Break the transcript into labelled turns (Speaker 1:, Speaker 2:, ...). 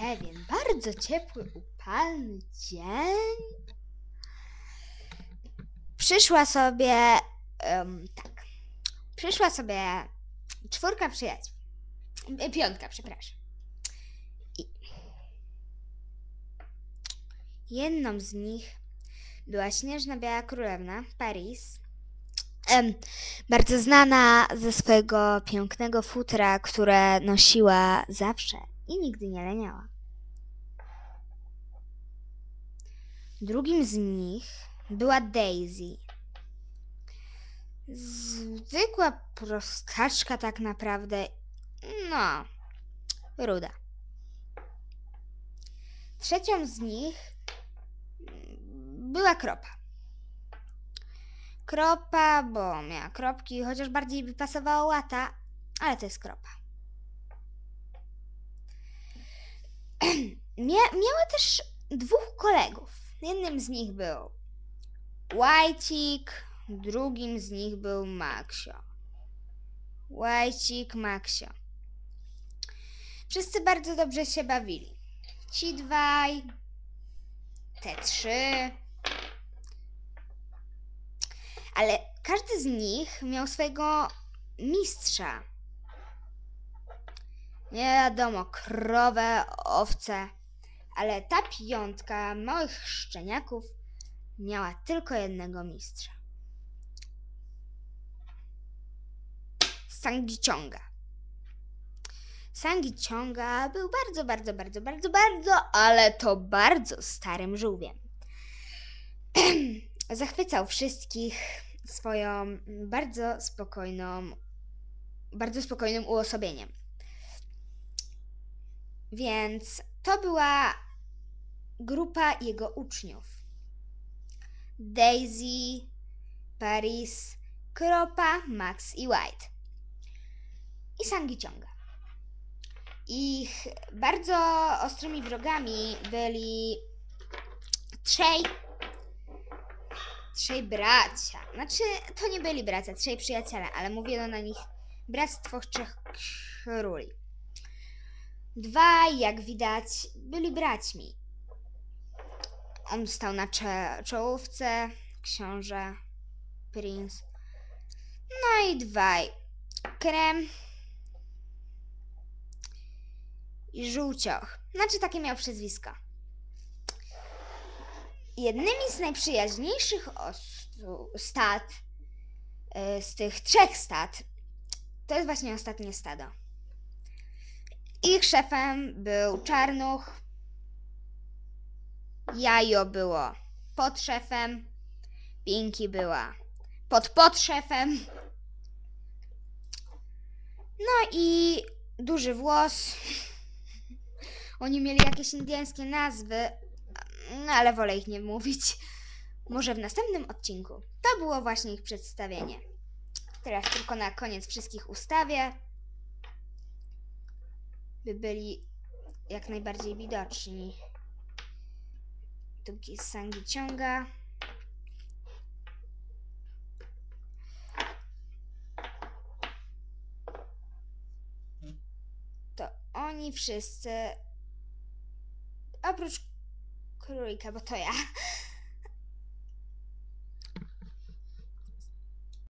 Speaker 1: pewien bardzo ciepły, upalny dzień przyszła sobie em, tak. Przyszła sobie czwórka przyjaciół. E, Piątka, przepraszam. I jedną z nich była śnieżna biała królewna Paris. Em, bardzo znana ze swojego pięknego futra, które nosiła zawsze i nigdy nie leniała. Drugim z nich była Daisy. Zwykła prostaczka tak naprawdę. No, ruda. Trzecią z nich była Kropa. Kropa, bo miała kropki, chociaż bardziej by pasowała łata, ale to jest kropa. miała też dwóch kolegów. Jednym z nich był Łajcik, drugim z nich był Maksio. Łajcik, Maksio. Wszyscy bardzo dobrze się bawili. Ci dwaj, te trzy. Ale każdy z nich miał swojego mistrza. Nie wiadomo, krowę, owce, ale ta piątka małych szczeniaków miała tylko jednego mistrza. Sangiciąga. Sangiciąga był bardzo, bardzo, bardzo, bardzo, bardzo, ale to bardzo starym żółwiem. Zachwycał wszystkich swoją bardzo spokojną, bardzo spokojnym uosobieniem. Więc to była grupa jego uczniów. Daisy, Paris, Kropa, Max i White. I Sangiciąga. Ich bardzo ostrymi wrogami byli trzej trzej bracia. Znaczy, to nie byli bracia, trzej przyjaciele, ale mówiono na nich Bractwo Trzech Króli. Dwaj, jak widać, byli braćmi. On stał na cze- czołówce, książę, princ. No i dwaj. Krem i żółcioch. Znaczy takie miał przezwisko. Jednymi z najprzyjaźniejszych stad y, z tych trzech stad to jest właśnie ostatnie stado. Ich szefem był Czarnuch, Jajo było pod szefem, Pinki była pod podszefem. No i duży włos. Oni mieli jakieś indyjskie nazwy, no ale wolę ich nie mówić. Może w następnym odcinku. To było właśnie ich przedstawienie. Teraz tylko na koniec wszystkich ustawię, by byli jak najbardziej widoczni. Długi sangi ciąga. To oni wszyscy, oprócz królika, bo to ja,